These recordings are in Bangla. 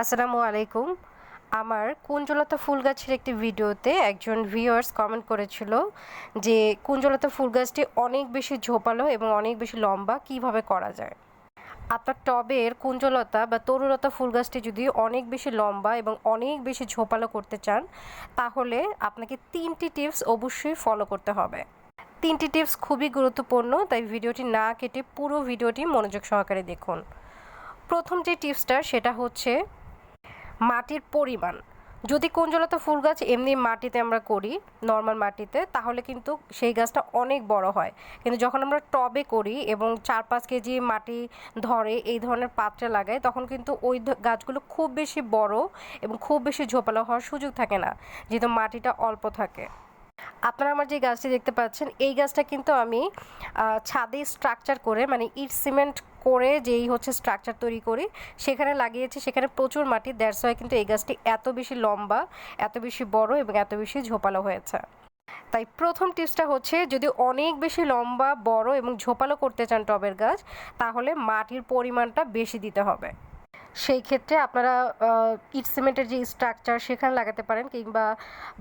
আসসালামু আলাইকুম। আমার কুঞ্জলতা ফুল গাছের একটি ভিডিওতে একজন ভিউয়ার্স কমেন্ট করেছিল যে কুঞ্জলতা ফুল গাছটি অনেক বেশি ঝোপালো এবং অনেক বেশি লম্বা, কীভাবে করা যায়? আপনার টবের কুঞ্জলতা বা তরুলতা ফুল গাছটি যদি অনেক বেশি লম্বা এবং অনেক বেশি ঝোপালো করতে চান, তাহলে আপনাকে তিনটি টিপস অবশ্যই ফলো করতে হবে। তিনটি টিপস খুবই গুরুত্বপূর্ণ, তাই ভিডিওটি না কেটে পুরো ভিডিওটি মনোযোগ সহকারে দেখুন। প্রথম যে টিপসটা সেটা হচ্ছে মাটির পরিমাণ। যদি কুঞ্জলতা ফুল গাছ এমনি মাটিতে আমরা করি নর্মাল মাটিতে, তাহলে কিন্তু সেই গাছটা অনেক বড় হয়। কিন্তু যখন আমরা টবে করি এবং চার পাঁচ কেজি মাটি ধরে এই ধরনের পাত্রে লাগাই, তখন কিন্তু ওই গাছগুলো খুব বেশি বড় এবং খুব বেশি ঝোপালো হওয়ার সুযোগ থাকে না, যেহেতু মাটিটা অল্প থাকে। আপনারা আমার যে গাছটি দেখতে পাচ্ছেন, এই গাছটা কিন্তু আমি ছাদে স্ট্রাকচার করে মানে ইট সিমেন্ট করে যেই হচ্ছে স্ট্রাকচার তৈরি করি, সেখানে লাগিয়েছি, সেখানে প্রচুর মাটি দ্যাটস হয় কিন্তু এই গাছটি এত বেশি লম্বা, এত বেশি বড় এবং এত বেশি ঝোপালো হয়েছে। তাই প্রথম টিপসটা হচ্ছে যদি অনেক বেশি লম্বা, বড় এবং ঝোপালো করতে চান টবের গাছ, তাহলে মাটির পরিমাণটা বেশি দিতে হবে। সেই ক্ষেত্রে আপনারা ইট সিমেন্টের যে স্ট্রাকচার সেখানে লাগাতে পারেন কিংবা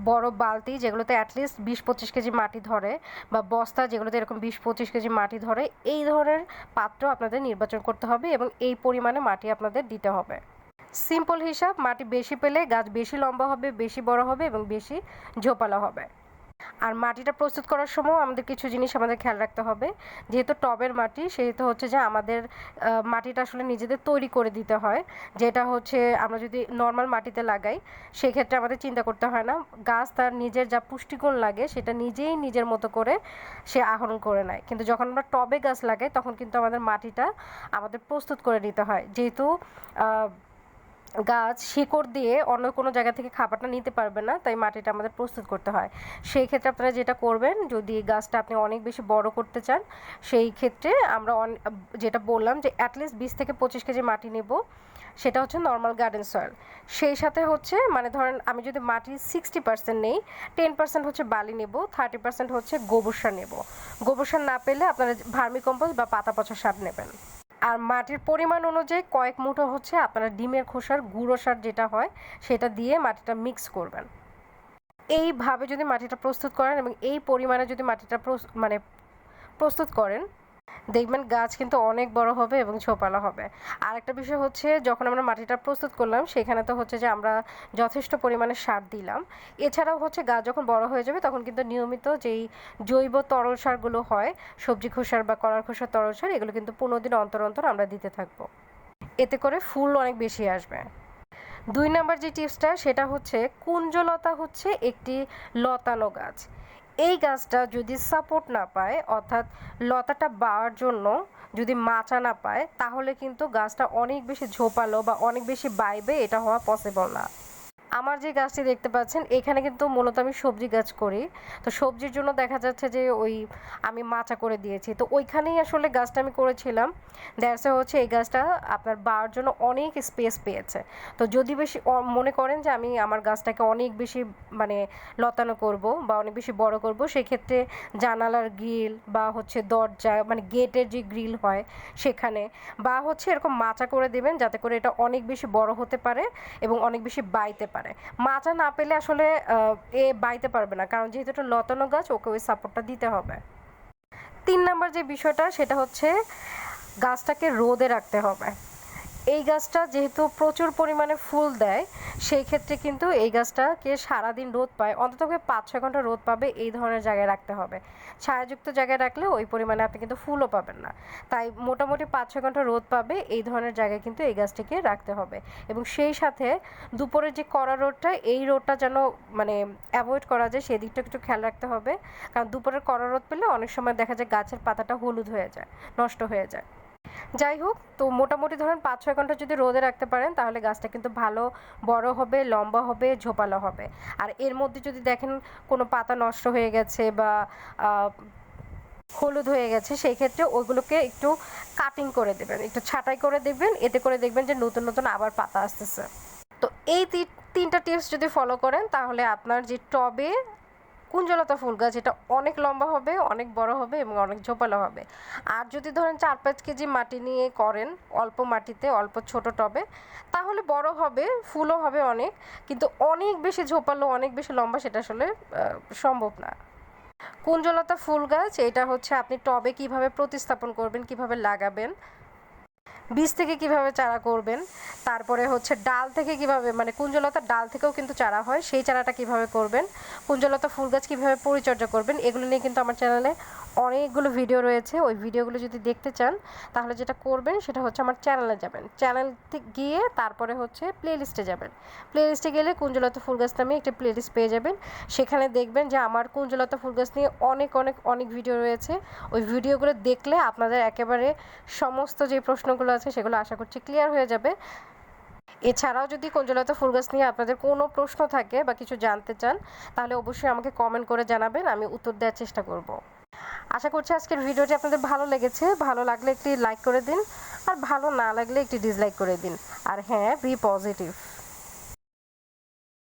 বড় বালতি যেগুলোতে অ্যাটলিস্ট বিশ পঁচিশ কেজি মাটি ধরে বা বস্তা যেগুলোতে এরকম বিশ পঁচিশ কেজি মাটি ধরে, এই ধরনের পাত্র আপনাদের নির্বাচন করতে হবে এবং এই পরিমাণে মাটি আপনাদের দিতে হবে। সিম্পল হিসাব, মাটি বেশি পেলে গাছ বেশি লম্বা হবে, বেশি বড় হবে এবং বেশি ঝোপালো হবে। আর মাটিটা প্রস্তুত করার সময় আমাদের কিছু জিনিস আমাদের খেয়াল রাখতে হবে। যেহেতু টবের মাটি, সেহেতু হচ্ছে যে আমাদের মাটিটা আসলে নিজেদের তৈরি করে দিতে হয়। যেটা হচ্ছে আমরা যদি নর্মাল মাটিতে লাগাই, সেক্ষেত্রে আমাদের চিন্তা করতে হয় না। গাছ তার নিজের যা পুষ্টিগুণ লাগে, সেটা নিজেই নিজের মতো করে সে আহরণ করে নেয়। কিন্তু যখন আমরা টবে গাছ লাগাই, তখন কিন্তু আমাদের মাটিটা আমাদের প্রস্তুত করে নিতে হয়। যেহেতু গাছ, শিকড় দিয়ে অন্য কোনো জায়গা থেকে খাবারটা নিতে পারবে না, তাই মাটিটা আমাদের প্রস্তুত করতে হয়। সেই ক্ষেত্রে আপনারা যেটা করবেন, যদি গাছটা আপনি অনেক বেশি বড় করতে চান, সেই ক্ষেত্রে আমরা যেটা বললাম যে অ্যাটলিস্ট বিশ থেকে পঁচিশ কেজি মাটি নেব, সেটা হচ্ছে নর্মাল গার্ডেন সয়েল সেই সাথে হচ্ছে মানে ধরেন আমি যদি মাটির সিক্সটি পার্সেন্ট নেই টেন পার্সেন্ট হচ্ছে বালি নেব থার্টি পার্সেন্ট হচ্ছে গোবর সার নেব। গোবর সার না পেলে আপনারা ভার্মি কম্পোস্ট বা পাতা পচা সার নেবেন। আর মাটির পরিমাণ অনুযায়ী কয়েক মুঠো হচ্ছে আপনারা ডিমের খোসার গুঁড়ো সার যেটা হয়, সেটা দিয়ে মাটিটা মিক্স করবেন। এইভাবে যদি মাটিটা প্রস্তুত করেন এবং এই পরিমাণে যদি মাটিটা মানে প্রস্তুত করেন দেখবেন গাছ কিন্তু অনেক বড় হবে এবং ছোপালো হবে। আর একটা বিষয় হচ্ছে, যখন আমরা মাটিটা প্রস্তুত করলাম, সেখানে তো হচ্ছে যে আমরা যথেষ্ট পরিমাণে সার দিলাম। এছাড়াও হচ্ছে গাছ যখন বড় হয়ে যাবে, তখন কিন্তু নিয়মিত যেই জৈব তরল সারগুলো হয়, সবজি খোসার বা কলার খোসার তরল সার, এগুলো কিন্তু পনেরো দিন অন্তর অন্তর আমরা দিতে থাকব। এতে করে ফুল অনেক বেশি আসবে। দুই নাম্বার যে টিপসটা, সেটা হচ্ছে, কুঞ্জলতা হচ্ছে একটি লতানো গাছ। এই গাছটা যদি সাপোর্ট না পায়, অর্থাৎ লতাটা বাওয়ার জন্য যদি মাচা না পায়, তাহলে কিন্তু গাছটা অনেক বেশি ঝোপালো বা অনেক বেশি বাইবে এটা হওয়া পসিবল না। আমার যে গাছটি দেখতে পাচ্ছেন, এখানে কিন্তু মূলত আমি সবজি গাছ করি। তো সবজির জন্য দেখা যাচ্ছে যে ওই আমি মাচা করে দিয়েছি। তো ওইখানেই আসলে গাছটা আমি করেছিলাম। দ্যাটসে হচ্ছে এই গাছটা আপনার বাড়ার জন্য অনেক স্পেস পেয়েছে। তো যদি বেশি মনে করেন যে আমি আমার গাছটাকে অনেক বেশি মানে লতানো করব বা অনেক বেশি বড় করব, সেক্ষেত্রে জানালার গ্রিল বা হচ্ছে দরজা মানে গেটের যে গ্রিল হয় সেখানে বা হচ্ছে এরকম মাচা করে দেবেন যাতে করে এটা অনেক বেশি বড় হতে পারে এবং অনেক বেশি বাইতে পারে। মাচা না পেলে আসলে এ বাইতে পারবে না। কারণ যেহেতু এটা লতানো গাছ, ওকে ওই সাপোর্টটা দিতে হবে। তিন নাম্বার যে বিষয়টা, সেটা হচ্ছে গাছটাকে রোদে রাখতে হবে। এই গাছটা যেহেতু প্রচুর পরিমাণে ফুল দেয়, সেই ক্ষেত্রে কিন্তু এই গাছটাকে সারাদিন রোদ পায়, অন্তত পাঁচ ছয় ঘণ্টা রোদ পাবে, এই ধরনের জায়গায় রাখতে হবে। ছায়াযুক্ত জায়গায় রাখলে ওই পরিমাণে আপনি কিন্তু ফুলও পাবেন না। তাই মোটামুটি পাঁচ ছয় ঘণ্টা রোদ পাবে, এই ধরনের জায়গায় কিন্তু এই গাছটিকে রাখতে হবে। এবং সেই সাথে দুপুরের যে কড়া রোদটা, এই রোদটা যেন মানে অ্যাভয়েড করা যায়, সেই দিকটা একটু খেয়াল রাখতে হবে। কারণ দুপুরের কড়া রোদ পেলে অনেক সময় দেখা যায় গাছের পাতাটা হলুদ হয়ে যায়, নষ্ট হয়ে যায়। যাই হোক, তো মোটামুটি ধরেন পাঁচ, ছয় ঘণ্টা যদি রোদে রাখতে পারেন, তাহলে গাছটা কিন্তু ভালো বড় হবে, লম্বা হবে, ঝোপালো হবে। আর এর মধ্যে যদি দেখেন কোনো পাতা নষ্ট হয়ে গেছে বা হলুদ হয়ে গেছে, সেই ক্ষেত্রে ওইগুলোকে একটু কাটিং করে দেবেন। একটু ছাঁটাই করে দেখবেন, এতে করে দেখবেন যে নতুন নতুন আবার পাতা আসতেছে। তো এই তিনটা টিপস যদি ফলো করেন, তাহলে আপনার যে টবে কুঞ্জলতা ফুল গাছ এটা অনেক লম্বা হবে, অনেক বড় হবে এবং অনেক ঝোপালো হবে। আর যদি ধরেন চার পাঁচ কেজি মাটি নিয়ে করেন, অল্প মাটিতে, অল্প ছোট টবে, তাহলে বড় হবে, ফুলও হবে অনেক, কিন্তু অনেক বেশি ঝোপালো, অনেক বেশি লম্বা সেটা আসলে সম্ভব না। কুঞ্জলতা ফুল গাছ এটা হচ্ছে আপনি টবে কীভাবে প্রতিস্থাপন করবেন, কীভাবে লাগাবেন বীজ থেকে কীভাবে চারা করবেন? তারপরে হচ্ছে ডাল থেকে কীভাবে মানে কুঞ্জলতার ডাল থেকেও কিন্তু চারা হয়, সেই চারাটা কীভাবে করবেন? কুঞ্জলতা ফুল গাছ কীভাবে পরিচর্যা করবেন? এগুলো নিয়ে কিন্তু আমার চ্যানেলে অনেকগুলো ভিডিও রয়েছে। ওই ভিডিওগুলো যদি দেখতে চান, তাহলে যেটা করবেন সেটা হচ্ছে আমার চ্যানেলে যাবেন। চ্যানেল গিয়ে তারপরে হচ্ছে প্লে লিস্টে যাবেন। প্লে লিস্টে গেলে কুঞ্জলতা ফুল গাছ নামে একটি প্লে লিস্ট পেয়ে যাবেন। সেখানে দেখবেন যে আমার কুঞ্জলতা ফুল গাছ নিয়ে অনেক অনেক অনেক ভিডিও রয়েছে। ওই ভিডিওগুলো দেখলে আপনাদের একেবারে সমস্ত যে প্রশ্নগুলো আছে সেগুলো আশা করছি ক্লিয়ার হয়ে যাবে। এছাড়াও যদি কঞ্জলতা ফুল গাছ নিয়ে আপনাদের কোনো প্রশ্ন থাকে বা কিছু জানতে চান, তাহলে অবশ্যই আমাকে কমেন্ট করে জানাবেন, আমি উত্তর দেওয়ার চেষ্টা করব। আশা করছি আজকের ভিডিওটি আপনাদের ভালো লেগেছে, ভালো লাগলে একটি লাইক করে দিন, আর ভালো না লাগলে একটি ডিসলাইক করে দিন। আর হ্যাঁ বি পজিটিভ